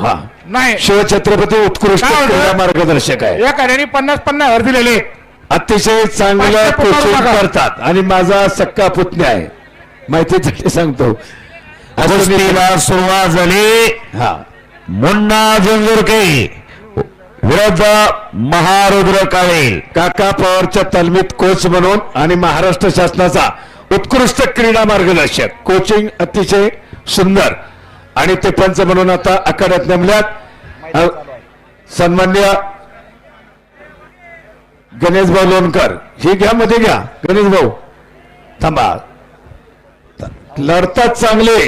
हा. नाही. शिवछत्रपती उत्कृष्ट काय? क्रीडा मार्गदर्शक आहे. या कार्याने पन्नास पन्नास हजार दिलेले. अतिशय चांगलं पाचशे कोचिंग. करतात. आणि माझा सक्का पुतण्या आहे. माहितीसाठी सांगतो. असं मी- कुस्तीला सुरुवात झाली. हा. मुन्ना झुंजुरके विरुद्ध महारुद्र काळे काका पवारच्या तालमीत कोच म्हणून आणि महाराष्ट्र शासनाचा उत्कृष्ट क्रीडा मार्गदर्शक. कोचिंग अतिशय सुंदर. आणि ते पंच म्हणून आता आखाड्यात नेमल्यात. सन्मान्य गणेश भाऊ लोणकर. ही घ्या मध्ये घ्या. गणेश भाऊ थांबा. लढतात चांगले.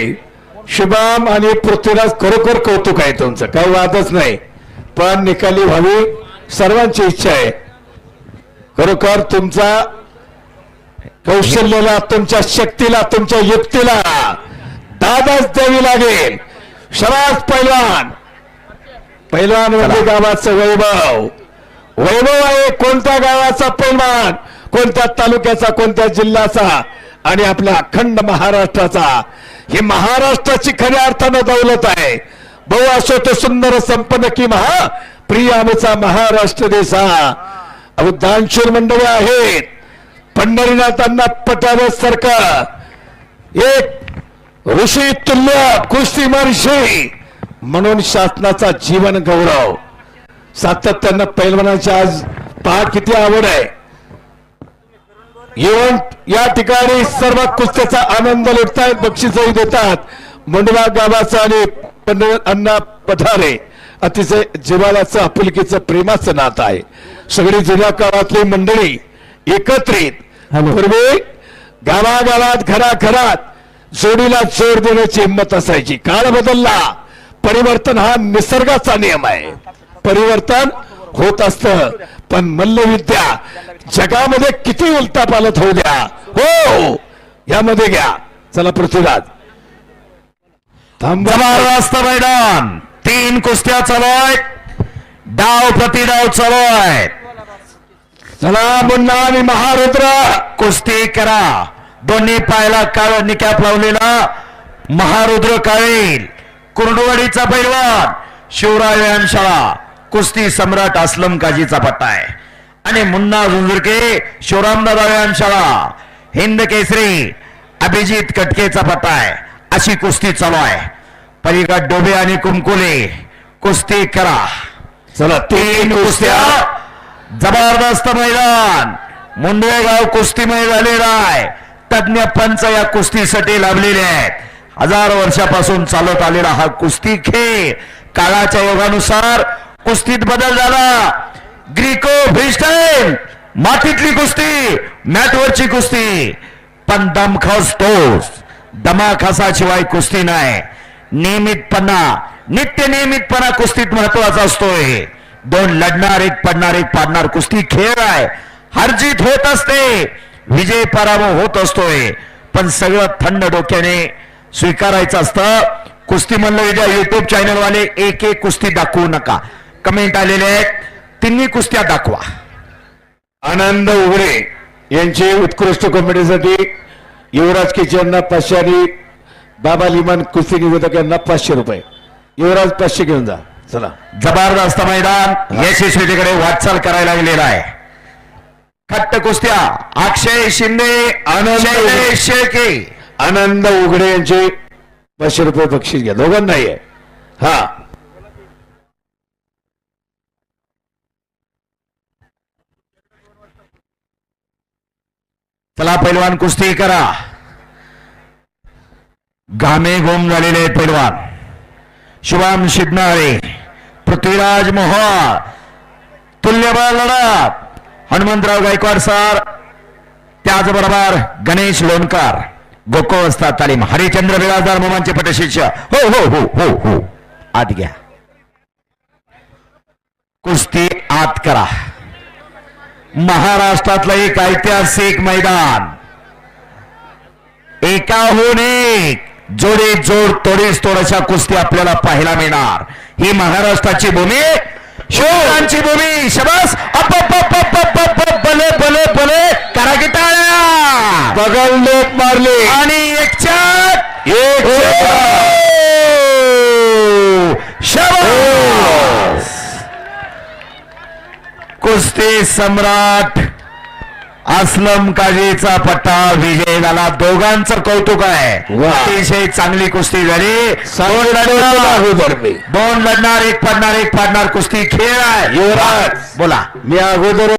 शुभम आणि पृथ्वीराज खरोखर कौतुक आहे तुमचं. काही वादच नाही. पण निकाली व्हावी सर्वांची इच्छा आहे. खरोखर तुमचा कौशल्याला तुमच्या शक्तीला तुमच्या युक्तीला दादाच द्यावी लागेल. शराज पैलवान. पैलवान म्हणजे गावाचं वैभव. वैभव आहे कोणत्या गावाचा पैलवान कोणत्या तालुक्याचा कोणत्या जिल्ह्याचा आणि आपल्या अखंड महाराष्ट्राचा. ही महाराष्ट्राची खऱ्या अर्थानं दौलत आहे. बहु असो तो सुंदर संपन्न की महा प्रिय आमचा महाराष्ट्र देश हा. अहो दानशूर मंडळी आहेत. पंढरीनाथांना पटाव्यासारखं एक ऋषी तुल्य कुस्ती महर्षी म्हणून शासनाचा जीवन गौरव. सातत्यानं पैलवानाची आज पहा किती आवड आहे. येऊन या ठिकाणी सर्व कुस्त्याचा आनंद लुटतायत बक्षीसही देतात. मंडवा गावाचं आणि अण्णा पठारे अतिशय जिव्हाळ्याचं आपुलकीचं प्रेमाचं नातं आहे. सगळी जुन्या काळातली मंडळी एकत्रित. पूर्वी गावागावात घराघरात जोडीला जोर देण्याची हिंमत असायची. काळ बदलला. परिवर्तन हा निसर्गाचा नियम आहे. परिवर्तन होत असत. पण मल्लविद्या जगामध्ये किती उलटा पालत होऊ द्या. हो! यामध्ये घ्या. चला पृथ्वीराज. जबरदस्त मैदान. तीन कुस्त्या चालू आहेत डाव प्रति डाव चालू आहे चला मुन्ना आणि महारुद्र कुस्ती करा. दोन्ही पायाला काळ निकॅप लावलेला महारुद्र काळेल. कुर्डवाडीचा पैलवान शिवराय व्यायामशाळा कुस्ती सम्राट असलम काजीचा पट्टा आहे. आणि मुन्ना झुंजुरके शिवरामदादा व्यायामशाळा हिंद केसरी अभिजित कटकेचा पट्टा आहे. अशी कुस्ती चालू आहे. पलीकड डोबे आणि कुमकुले कुस्ती करा. चला तीन कुस्त्या. जबरदस्त मैदान. मुंडवेगाव कुस्तीमय झालेला आहे. तज्ञ पंच या कुस्तीसाठी लाभलेले आहेत. हजार वर्षापासून चालत आलेला हा कुस्ती खेळ काळाच्या योगानुसार कुस्तीत बदल झाला. ग्रीको फ्रीस्टाईल मातीतली कुस्ती मॅटवरची कुस्ती. पण दमखास तोच दमाखासाशिवाय कुस्ती नाही. नियमितपणा नित्य नियमितपणा कुस्तीत महत्त्वाचा असतोय. दोन लढणार एक पडणार एक पाडणार कुस्ती खेळ आहे. हरजीत होत असते. विजय पराभव होत असतोय. पण सगळं थंड डोक्याने स्वीकारायचं असतं. कुस्ती म्हणलं विजय युट्यूब चॅनल वाले एक एक कुस्ती दाखवू नका. कमेंट आलेले आहेत. तिन्ही कुस्त्या दाखवा. आनंद उघडे यांची उत्कृष्ट कॉमेडीसाठी युवराज किच यांना पाचशे आणि बाबा लिमान कुस्ती निवेदक यांना पाचशे रुपये. युवराज पाचशे घेऊन जा. चला. जबरदस्त मैदान. यशस्वीतेकडे वाटचाल करायला गेलेला आहे. खट्ट कुस्त्या. अक्षय शिंदे आनंद शैलेश शेळके. आनंद उघडे यांचे पाचशे रुपये बक्षीस घ्या. दोघांना आहे हा. चला पैलवान कुस्ती करा. घामे घोम झालेले आहेत पैलवान. शुभम शिडनाळे पृथ्वीराज मोहोळ. तुल्यबळ लढत. हनुमंतराव गायकवाड सर त्याचबरोबर गणेश लोणकर गोकुळवस्था तालीम हरिचंद्र बिराजदार मोमांचे पटशिष्य. हो हो हो हो हो. आत घ्या. कुस्ती आत करा. महाराष्ट्रातलं एक ऐतिहासिक मैदान. एकाहून एक जोडी जोड तोडीस तोड अशा कुस्ती आपल्याला पाहायला मिळणार. ही महाराष्ट्राची भूमी शिवरायांची भूमी शबास अप अप अप अप भले भले भले करा की टाळ्या बगल लोक मारले आणि एक चार एक शबास कुस्ती सम्राट असलम काजीचा पट्टा विजय झाला. दोघांचं कौतुक आहे. अतिशय चांगली कुस्ती झाली. दोन लढणार एक पडणार एक पाडणार. कुस्ती खेळ आहे. युवराज. बोला. मी अगोदर